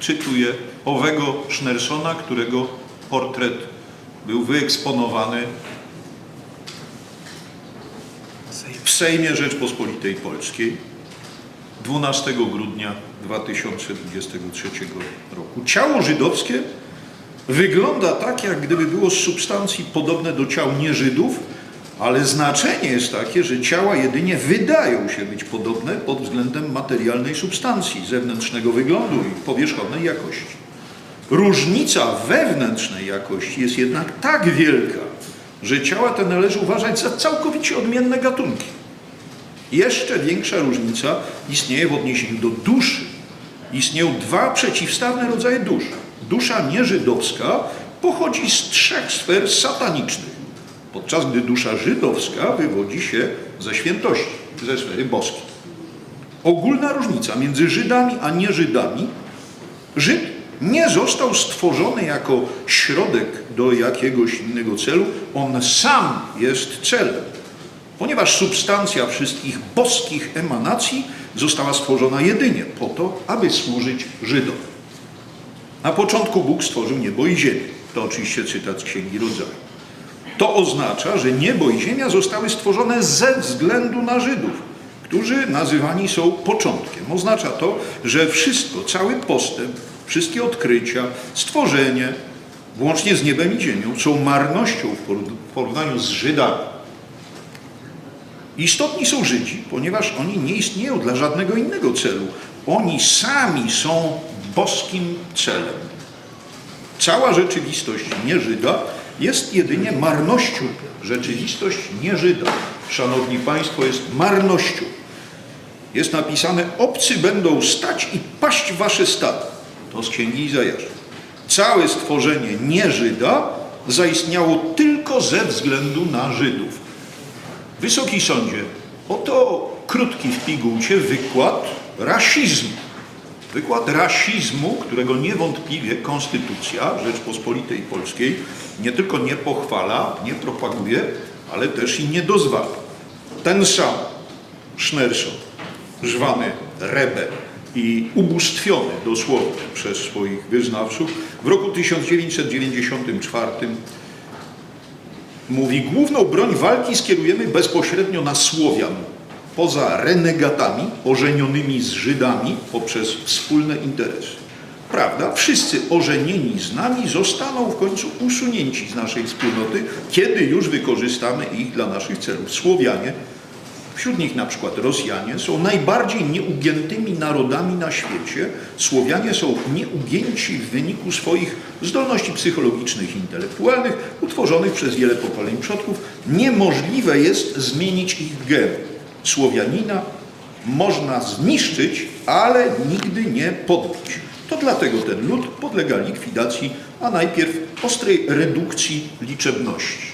cytuję, owego Schneersona, którego portret był wyeksponowany w Sejmie Rzeczpospolitej Polskiej 12 grudnia 2023 roku. Ciało żydowskie wygląda tak, jak gdyby było z substancji podobne do ciał nieżydów, ale znaczenie jest takie, że ciała jedynie wydają się być podobne pod względem materialnej substancji, zewnętrznego wyglądu i powierzchownej jakości. Różnica wewnętrznej jakości jest jednak tak wielka, że ciała te należy uważać za całkowicie odmienne gatunki. Jeszcze większa różnica istnieje w odniesieniu do duszy. Istnieją dwa przeciwstawne rodzaje dusz. Dusza nieżydowska pochodzi z trzech sfer satanicznych, podczas gdy dusza żydowska wywodzi się ze świętości, ze sfery boskiej. Ogólna różnica między Żydami a nieżydami. Żyd nie został stworzony jako środek do jakiegoś innego celu, on sam jest celem ponieważ substancja wszystkich boskich emanacji została stworzona jedynie po to, aby służyć Żydom. Na początku Bóg stworzył niebo i ziemię. To oczywiście cytat z Księgi Rodzaju. To oznacza, że niebo i ziemia zostały stworzone ze względu na Żydów, którzy nazywani są początkiem. Oznacza to, że wszystko, cały postęp, wszystkie odkrycia, stworzenie, włącznie z niebem i ziemią, są marnością w porównaniu z Żydami. Istotni są Żydzi, ponieważ oni nie istnieją dla żadnego innego celu. Oni sami są boskim celem. Cała rzeczywistość nieżyda jest jedynie marnością. Rzeczywistość nieżyda, szanowni państwo, jest marnością. Jest napisane, obcy będą stać i paść wasze stada. To z księgi Izajasza. Całe stworzenie nieżyda zaistniało tylko ze względu na Żydów. Wysoki Sądzie, oto krótki w pigułcie wykład rasizmu. Wykład rasizmu, którego niewątpliwie Konstytucja Rzeczpospolitej Polskiej nie tylko nie pochwala, nie propaguje, ale też i nie dozwala. Ten sam Schneerson, żwany rebel i ubóstwiony dosłownie przez swoich wyznawców, w roku 1994 Mówi, główną broń walki skierujemy bezpośrednio na Słowian, poza renegatami ożenionymi z Żydami poprzez wspólne interesy. Prawda? Wszyscy ożenieni z nami zostaną w końcu usunięci z naszej wspólnoty, kiedy już wykorzystamy ich dla naszych celów. Słowianie, wśród nich na przykład Rosjanie, są najbardziej nieugiętymi narodami na świecie. Słowianie są nieugięci w wyniku swoich zdolności psychologicznych i intelektualnych, utworzonych przez wiele pokoleń przodków. Niemożliwe jest zmienić ich gen. Słowianina można zniszczyć, ale nigdy nie podbić. To dlatego ten lud podlega likwidacji, a najpierw ostrej redukcji liczebności.